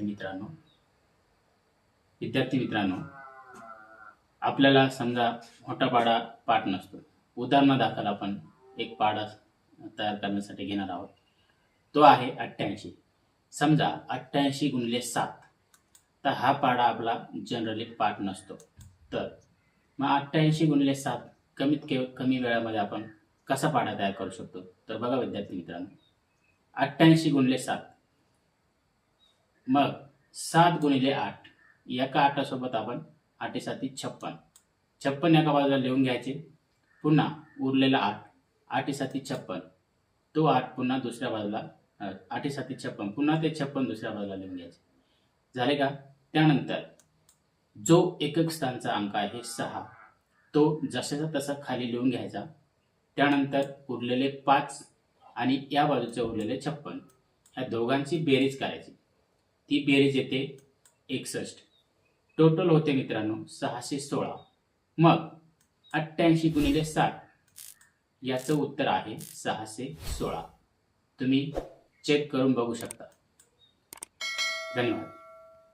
विद्यार्थी मित्रांनो. विद्यार्थी मित्रांनो आपल्याला समजा मोठा पाडा पाठ नसतो. उदाहरणादाखल आपण एक पाडा तयार करण्यासाठी घेणार आहोत. तो आहे अठ्ठ्याऐंशी. समजा अठ्ठ्याऐंशी गुणिले सात. तर हा पाडा आपला जनरली पाठ नसतो. तर मग अठ्ठ्याऐंशी गुणिले सात कमीत के कमी वेळामध्ये आपण कसा पाडा तयार करू शकतो? तर बघा विद्यार्थी मित्रांनो. अठ्ठ्याऐंशी गुणिले सात. मग सात गुणिले आठ. एका आठासोबत आपण आठी साती छप्पन. छप्पन एका बाजूला लिहून घ्यायचे. पुन्हा उरलेला आठ आठी साती छप्पन. तो आठ पुन्हा दुसऱ्या बाजूला अ, साती छप्पन. पुन्हा ते छप्पन दुसऱ्या बाजूला लिहून घ्यायचे. झाले का? त्यानंतर जो एकक स्थानचा अंक आहे सहा तो जशाचा तसा खाली लिहून घ्यायचा. त्यानंतर उरलेले पाच आणि या बाजूचे उरलेले छप्पन. ह्या दोघांची बेरीज करायची. ती बेरीज येते एकसष्ट. टोटल होते मित्रांनो सहाशे सोळा. मग अठ्ठ्याऐंशी गुणिले साठ. याचं उत्तर आहे सहाशे सोळा. तुम्ही चेक करून बघू शकता. धन्यवाद.